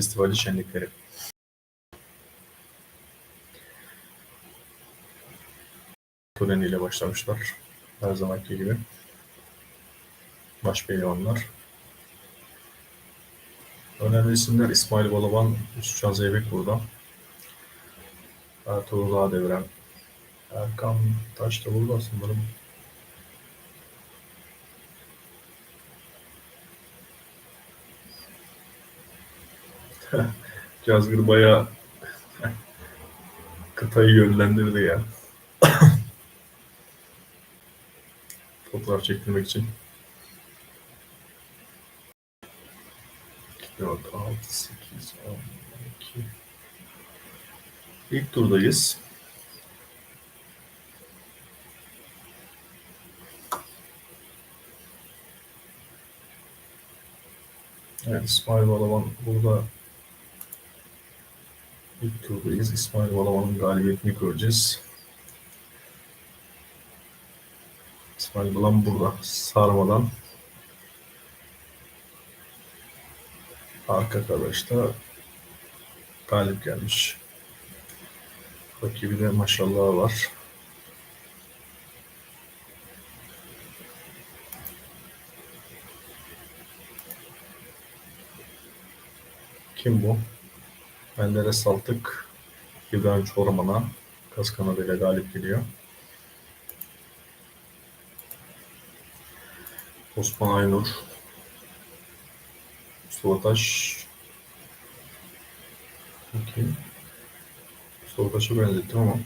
Festivali şenlikleri. Töreniyle başlamışlar. Her zamanki gibi. Baş pehlivanlar. Önemli isimler İsmail Balaban, Yusufcan Zeybek burada. Ertuğrul Ağdevren, Erkan Taş da burada sanırım. Cazgır bayağı kıtayı yönlendirdi ya. Fotoğraf çektirmek için. 4, 6, 8, 12. İlk turdayız. Evet, İsmail Balaban burada ilk turdayız. İsmail Balaban'ın galibiyetini göreceğiz. İsmail Balaban burada sarmadan arka karışta galip gelmiş. Rakibi de maşallah var. Kim bu? Menderes Saltık, İbrahim Çorman'a kas kanadıyla galip geliyor. Osman Aynur, Mustafa Taş, Bakayım. Mustafa Taş'a benzettim ama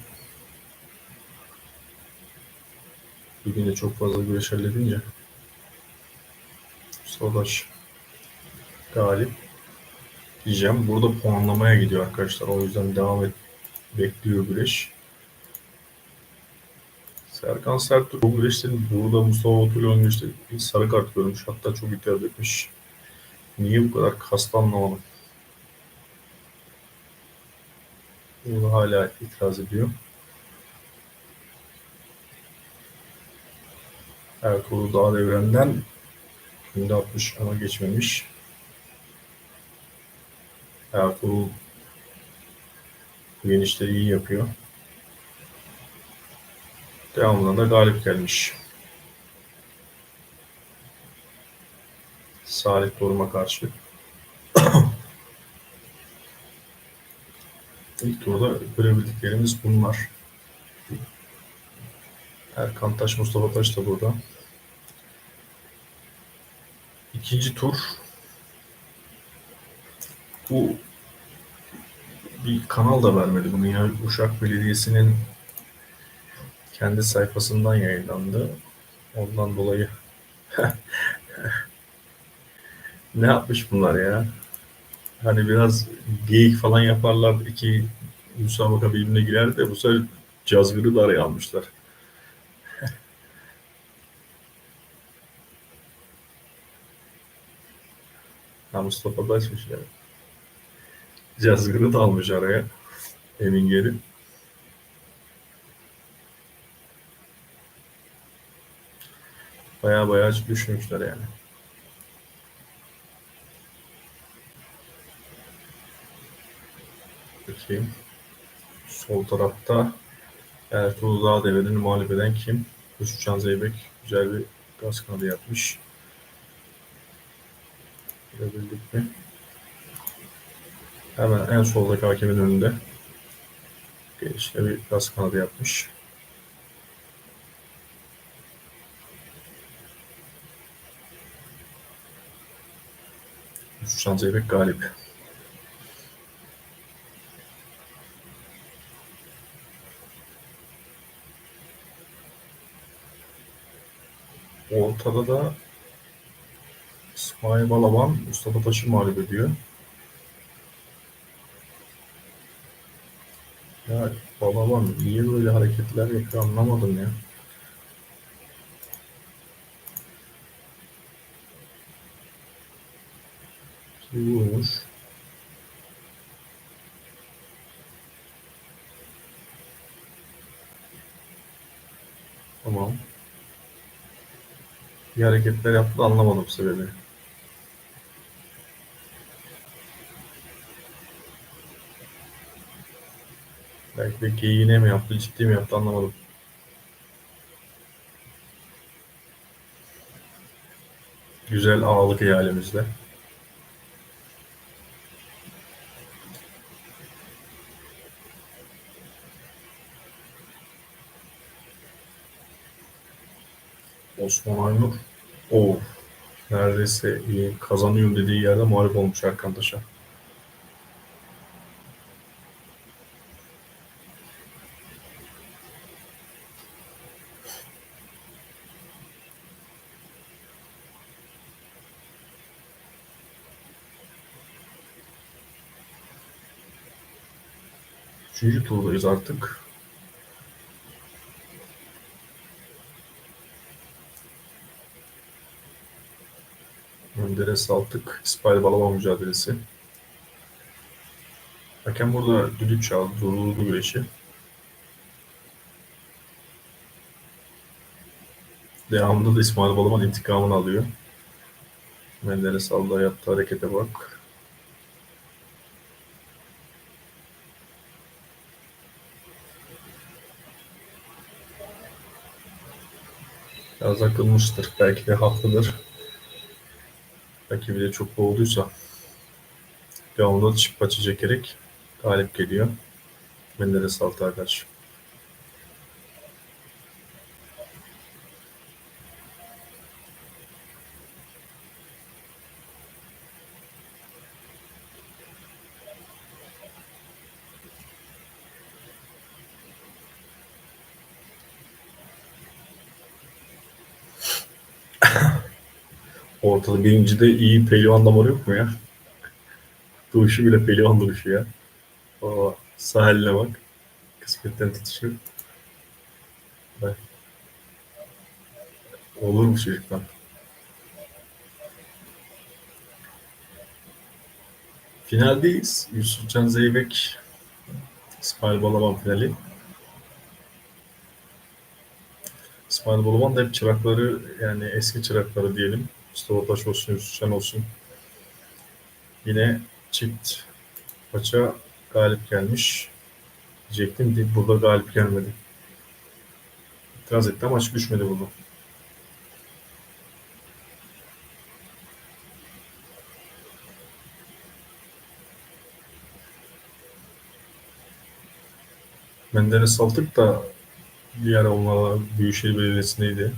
bugün de çok fazla güreş halledince Mustafa Taş galip diyeceğim. Burada puanlamaya gidiyor arkadaşlar. O yüzden devam et bekliyor güreş. Serkan Sertürk bu güreşlerin burada Mustafa Otul oynamıştı. Bir sarı kart görmüş. Hatta çok itiraz etmiş. Niye bu kadar kaslı anlamadım. Burada hala itiraz ediyor. Ertuğrul Dağ devrenden şimdi 60 ama geçmemiş. Ertuğrul bu genişleri iyi yapıyor. Devamında da galip gelmiş. Salih Torum'a karşı. İlk turda görebildiklerimiz bunlar. Erkan Taş, Mustafa Taş da burada. İkinci tur. Bu bir kanal da vermedi bunu ya. Uşak Belediyesi'nin kendi sayfasından yayınlandı. Ondan dolayı ne yapmış bunlar ya? Hani biraz geyik falan yaparlar. iki müsabaka birbirine girer de bu sefer cazgırı da araya almışlar. ha Mustafa Taşmış yani. Cazgırı da almış araya. Emin geri. Baya baya düşmüşler yani. Bakayım. Sol tarafta Ertuğrul Dağdeve'nin mağlup eden kim? Kuşçan Zeybek güzel bir gaz kanadı yapmış. Görebildik mi? Hemen en soldaki hakemin önünde. Gelişte bir gaz kanadı yapmış. Kuşçan Zeybek galip. Ortada da İsmail Balaban Mustafa Taş'ı mağlup ediyor. Ya Balaban niye böyle hareketler yapıyor anlamadım ya. Vurmuş. Tamam. Bir hareketler yaptı anlamadım sebebi. Belki de geyiğine mi yaptı, ciddi mi yaptı anlamadım. Güzel ağalık ihalemizde. Osman Aynur. O neredeyse kazanıyorum dediği yerde mağlup olmuş Erkan Taş'a. Üçüncü turdayız artık. Menderes Saltık, İsmail Balama mücadelesi. Hakem burada düdük çaldı, durdurdu güreşi. Devamında da İsmail Balaban intikamını alıyor. Menderes Salda yaptığı harekete bak. Biraz akılmıştır. Belki de haklıdır. Rakibi de çok boğulduysa devamında da çift paça çekerek galip geliyor. Menderes Saltık'a karşı. Ortada birincide iyi pehlivan damarı yok mu ya? Duruşu bile pehlivan duruşu ya. O sahaline bak. Kısmetten tutuşu. Olur mu çocuktan? Finaldeyiz. Yusufcan Zeybek, İsmail Balaban finali. İsmail Balaban da hep çırakları yani eski çırakları diyelim. Mustafa Taş olsun, Yusufcan olsun. Yine çift paça galip gelmiş. Diyecektim deyip burada galip gelmedi. İtiraz etti ama maç düşmedi burada. Menderes Saltık da bir ara onlarla Büyükşehir Belediyesi'ndeydi.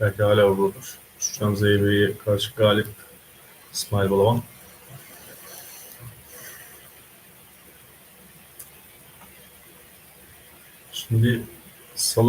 Belki hala oradadır. Şuşan Zeybe'ye karşı galip İsmail Balaban. Şimdi Salı